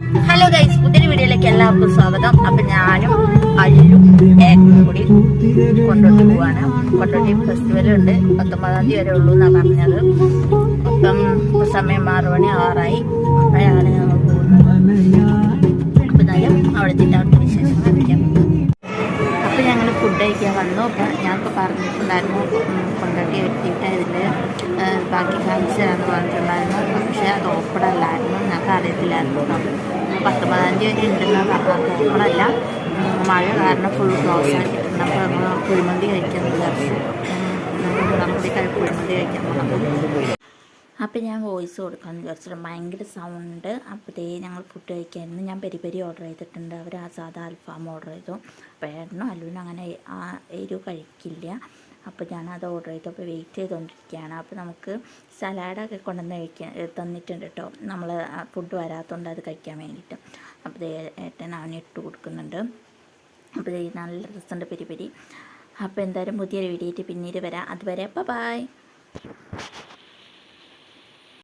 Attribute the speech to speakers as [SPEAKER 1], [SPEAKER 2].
[SPEAKER 1] Hello guys പുതിയൊരു വീഡിയോയിലേക്ക് എല്ലാവർക്കും സ്വാഗതം. അപ്പൊ ഞാനും അല്ലും ഏക്കും കൂടി കൊണ്ടോട്ടി പോവാണ്. കൊണ്ടോട്ടി ഫെസ്റ്റിവൽ ഉണ്ട്. പത്തൊമ്പതാം തീയതി വരെ ഉള്ളൂ എന്നാ പറഞ്ഞത്. ഇപ്പം സമയം ആറു മണി ആറായി. അപ്പോഴാണ് ഞങ്ങൾ പോകുന്നത്. എന്തായാലും അവിടെ എത്തിയിട്ട് വിശേഷം അറിയിക്കാം. അപ്പൊ ഞങ്ങൾ ഫുഡ് കഴിക്കാൻ വന്നു. അപ്പൊ ഞാനിപ്പോൾ പറഞ്ഞിട്ടുണ്ടായിരുന്നു കൊണ്ടോട്ടി എത്തിയിട്ട് ഇതിൽ ബാക്കി കാണിച്ചു തരാമെന്ന് പറഞ്ഞിട്ടുണ്ടായിരുന്നു. പക്ഷേ അത് ഓപ്പൺ അല്ലായിരുന്നു ഞങ്ങൾക്ക് അറിയത്തില്ലായിരുന്നു കേട്ടോ. പതിനഞ്ച് വരെ ഉണ്ടെന്ന് പറഞ്ഞത് ഓപ്പണല്ല. മഴ കാരണം ഫുൾ ക്ലോസ് ആക്കിയിട്ടുണ്ട് അപ്പോൾ കുഴിമന്തി കഴിക്കാൻ വിചാരിച്ചു. നമ്മുടെ കഴി കുഴിമന്തി കഴിക്കാൻ പോകണം അപ്പം ഞാൻ വോയിസ് കൊടുക്കാമെന്ന് വിചാരിച്ചിട്ട് ഭയങ്കര സൗണ്ട്. അപ്പോഴത്തേ ഞങ്ങൾ ഫുഡ് കഴിക്കായിരുന്നു ഞാൻ പെരി പെരി ഓർഡർ ചെയ്തിട്ടുണ്ട്. അവർ ആ സാധാ അൽഫാം ഓർഡർ ചെയ്തു. അപ്പോൾ ഏട്ടനും അല്ലുവിനും അങ്ങനെ ആ എരിവ് കഴിക്കില്ല. അപ്പോൾ ഞാനത് ഓർഡർ ചെയ്തു. അപ്പോൾ വെയിറ്റ് ചെയ്തുകൊണ്ടിരിക്കുകയാണ്. അപ്പോൾ നമുക്ക് സലാഡൊക്കെ കൊണ്ടുവന്ന് കഴിക്കാൻ തന്നിട്ടുണ്ട് കേട്ടോ. നമ്മൾ ഫുഡ് വരാത്തതുകൊണ്ട് അത് കഴിക്കാൻ വേണ്ടിയിട്ട്. അപ്പോൾ ഏട്ടൻ അവന് ഇട്ട് കൊടുക്കുന്നുണ്ട്. അപ്പോൾ നല്ല രസമുണ്ട് പെരി പെരി. അപ്പോൾ എന്തായാലും പുതിയൊരു വീഡിയോ പിന്നീട് വരാം. അതുവരെ ബൈ